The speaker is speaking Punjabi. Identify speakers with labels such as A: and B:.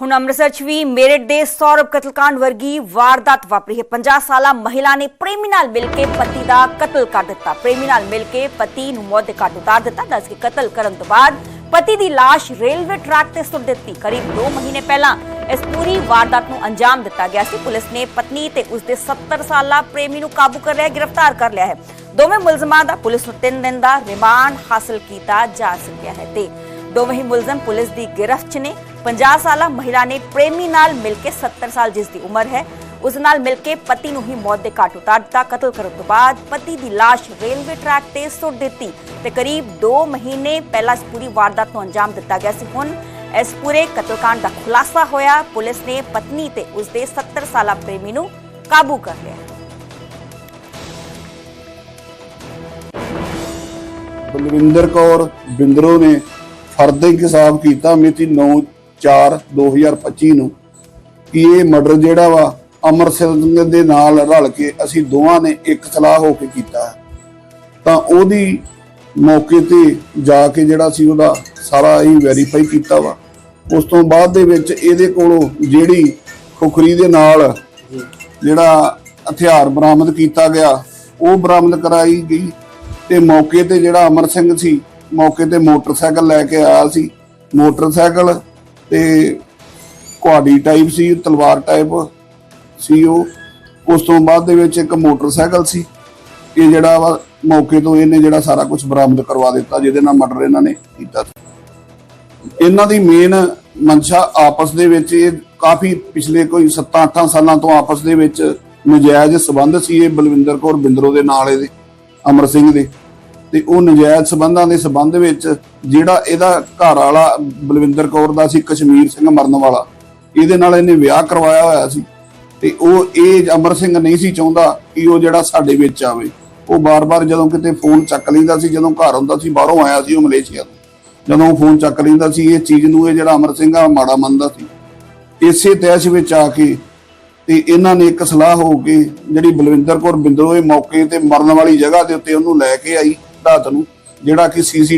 A: ਹੁਣ ਅੰਮ੍ਰਿਤਸਰ 'ਚ ਵੀ ਮੇਰਠ ਦੇ ਸੌਰਵ ਕਤਲकांड ਵਰਗੀ ਵਾਰਦਾਤ ਵਾਪਰੀ ਹੈ। 50 ਸਾਲਾ ਮਹਿਲਾ ਨੇ ਪ੍ਰੇਮੀ ਨਾਲ ਮਿਲ ਕੇ ਪਤੀ ਦਾ ਕਤਲ ਕਰ ਦਿੱਤਾ। ਪ੍ਰੇਮੀ ਨਾਲ ਮਿਲ ਕੇ ਪਤੀ ਨੂੰ ਮੌਤ ਦੇ ਘਾਟ ਉਤਾਰ ਦਿੱਤਾ। ਦੱਸ ਕੇ ਕਤਲ ਕਰਨ ਤੋਂ ਬਾਅਦ ਪਤੀ ਦੀ ਲਾਸ਼ ਰੇਲਵੇ ਟਰੈਕ ਤੇ ਸੁੱਟ ਦਿੱਤੀ। ਕਰੀਬ 2 ਮਹੀਨੇ ਪਹਿਲਾਂ ਇਸ ਪੂਰੀ ਵਾਰਦਾਤ ਨੂੰ ਅੰਜਾਮ ਦਿੱਤਾ ਗਿਆ ਸੀ। ਪੁਲਿਸ ਨੇ ਪਤਨੀ ਤੇ ਉਸਦੇ 70 ਸਾਲਾ ਪ੍ਰੇਮੀ ਨੂੰ ਕਾਬੂ ਕਰ ਲਿਆ, ਗ੍ਰਿਫਤਾਰ ਕਰ ਲਿਆ ਹੈ। ਦੋਵੇਂ ਮੁਲਜ਼ਮਾਂ ਦਾ ਪੁਲਿਸ ਨੂੰ 3 ਦਿਨ ਦਾ ਰਿਮਾਂਡ ਹਾਸਲ ਕੀਤਾ ਜਾ ਸਕਿਆ ਹੈ ਤੇ ਦੋਵੇਂ ਹੀ ਮੁਲਜ਼ਮ ਪੁਲਿਸ ਦੀ ਗਿਰਫਤ 'ਚ ਨੇ। 50 ਸਾਲਾ ਮਹਿਲਾ ਨੇ ਪ੍ਰੇਮੀ ਨਾਲ ਮਿਲ ਕੇ 70 ਸਾਲ ਜਿਸ ਦੀ ਉਮਰ ਹੈ, ਉਸ ਨਾਲ ਮਿਲ ਕੇ ਪਤੀ ਨੂੰ ਹੀ ਮੌਤ ਦੇ ਘਾਟ ਉਤਾਰ ਦਿੱਤਾ। ਕਤਲ ਕਰਨ ਤੋਂ ਬਾਅਦ ਪਤੀ ਦੀ ਲਾਸ਼ ਰੇਲਵੇ ਟਰੈਕ ਤੇ ਸੁੱਟ ਦਿੱਤੀ ਤੇ ਕਰੀਬ 2 ਮਹੀਨੇ ਪਹਿਲਾਂ ਇਸ ਪੂਰੀ ਵਾਰਦਾਤ ਨੂੰ ਅੰਜਾਮ ਦਿੱਤਾ ਗਿਆ ਸੀ। ਹੁਣ ਇਸ ਪੂਰੇ ਕਤਲकांड ਦਾ ਖੁਲਾਸਾ ਹੋਇਆ। ਪੁਲਿਸ ਨੇ ਪਤਨੀ ਤੇ ਉਸ ਦੇ 70 ਸਾਲਾ ਪ੍ਰੇਮੀ ਨੂੰ ਕਾਬੂ ਕਰ ਲਿਆ।
B: ਬਲਵਿੰਦਰ ਕੌਰ ਬਿੰਦਰੋ ਨੇ ਫਰਦ ਇਨਕਸ਼ਾਫ ਕੀਤਾ। ਮਿਤੀ 9/4/2025 ਨੂੰ ਕਿ ਇਹ ਮਰਡਰ ਜਿਹੜਾ ਵਾ ਅਮਰ ਸਿੰਘ ਦੇ ਨਾਲ ਰਲ ਕੇ ਅਸੀਂ ਦੋਵਾਂ ਨੇ ਇੱਕ ਸਲਾਹ ਹੋ ਕੇ ਕੀਤਾ ਤਾਂ ਉਹਦੀ ਮੌਕੇ ਤੇ ਜਾ ਕੇ ਜਿਹੜਾ ਸੀ ਉਹਦਾ ਸਾਰਾ ਹੀ ਵੈਰੀਫਾਈ ਕੀਤਾ ਵਾ। ਉਸ ਤੋਂ ਬਾਅਦ ਦੇ ਵਿੱਚ ਇਹਦੇ ਕੋਲੋਂ ਜਿਹੜੀ ਖੁਖਰੀ ਦੇ ਨਾਲ ਜਿਹੜਾ ਹਥਿਆਰ ਬਰਾਮਦ ਕੀਤਾ ਗਿਆ, ਉਹ ਬਰਾਮਦ ਕਰਾਈ ਗਈ ਤੇ ਮੌਕੇ ਤੇ ਜਿਹੜਾ ਅਮਰ ਸਿੰਘ ਸੀ, ਮੌਕੇ ਤੇ ਮੋਟਰਸਾਈਕਲ ਲੈ ਕੇ ਆਇਆ ਸੀ। ਮੋਟਰਸਾਈਕਲ ਤੇ ਕੁਹਾੜੀ ਟਾਈਪ ਸੀ, ਤਲਵਾਰ ਟਾਈਪ ਸੀ ਉਹ। ਉਸ ਤੋਂ ਬਾਅਦ ਦੇ ਵਿੱਚ ਇੱਕ ਮੋਟਰਸਾਈਕਲ ਸੀ ਇਹ ਜਿਹੜਾ ਵਾ ਮੌਕੇ ਤੋਂ ਇਹਨੇ ਜਿਹੜਾ ਸਾਰਾ ਕੁਝ ਬਰਾਮਦ ਕਰਵਾ ਦਿੱਤਾ, ਜਿਹਦੇ ਨਾਲ ਮਰਡਰ ਇਹਨਾਂ ਨੇ ਕੀਤਾ ਇਹਨਾਂ ਦੀ ਮੇਨ ਮਨਸ਼ਾ ਆਪਸ ਦੇ ਵਿੱਚ, ਇਹ ਕਾਫੀ ਪਿਛਲੇ ਕੋਈ 7-8 ਸਾਲਾਂ ਤੋਂ ਆਪਸ ਦੇ ਵਿੱਚ ਨਜਾਇਜ਼ ਸਬੰਧ ਸੀ, ਇਹ ਬਲਵਿੰਦਰ ਕੌਰ ਬਿੰਦਰੋ ਦੇ ਨਾਲ ਇਹਦੇ, ਅਮਰ ਸਿੰਘ ਦੇ। ਤੇ ਉਹ ਨਜਾਇਜ਼ ਸਬੰਧਾਂ ਦੇ ਸਬੰਧ ਵਿੱਚ ਜਿਹੜਾ ਇਹਦਾ ਘਰ ਵਾਲਾ ਬਲਵਿੰਦਰ ਕੌਰ ਦਾ ਸੀ, ਕਸ਼ਮੀਰ ਸਿੰਘ ਮਰਨ ਵਾਲਾ, ਇਹਦੇ ਨਾਲ ਇਹਨੇ ਵਿਆਹ ਕਰਵਾਇਆ ਹੋਇਆ ਸੀ। ਤੇ ਉਹ, ਇਹ ਅਮਰ ਸਿੰਘ ਨਹੀਂ ਸੀ ਚਾਹੁੰਦਾ ਕਿ ਉਹ ਜਿਹੜਾ ਸਾਡੇ ਵਿੱਚ ਆਵੇ। ਉਹ ਬਾਰ-ਬਾਰ ਜਦੋਂ ਕਿਤੇ ਫੋਨ ਚੱਕ ਲੈਂਦਾ ਸੀ, ਜਦੋਂ ਘਰ ਹੁੰਦਾ ਸੀ, ਬਾਹਰੋਂ ਆਇਆ ਸੀ ਉਹ ਮਲੇਸ਼ੀਆ ਤੋਂ। ਜਦੋਂ ਉਹ ਫੋਨ ਚੱਕ ਲੈਂਦਾ ਸੀ, ਇਹ ਚੀਜ਼ ਨੂੰ, ਇਹ ਜਿਹੜਾ ਅਮਰ ਸਿੰਘ ਆ ਮਾੜਾ ਮੰਨਦਾ ਸੀ। ਇਸੇ ਤੈਸ਼ ਵਿੱਚ ਆ ਕੇ ਤੇ ਇਹਨਾਂ ਨੇ ਇੱਕ ਸਲਾਹ ਹੋ ਕੇ ਜਿਹੜੀ ਬਲਵਿੰਦਰ ਕੌਰ ਬਿੰਦਰੋ ਇਹ ਮੌਕੇ ਤੇ ਮਰਨ ਵਾਲੀ ਜਗ੍ਹਾ ਦੇ ਉੱਤੇ ਉਹਨੂੰ ਲੈ ਕੇ ਆਈ। ਰਾਤ ਨੂੰ ਜਿਹੜਾ ਕਿ ਸੀਸੀਟੀਵੀ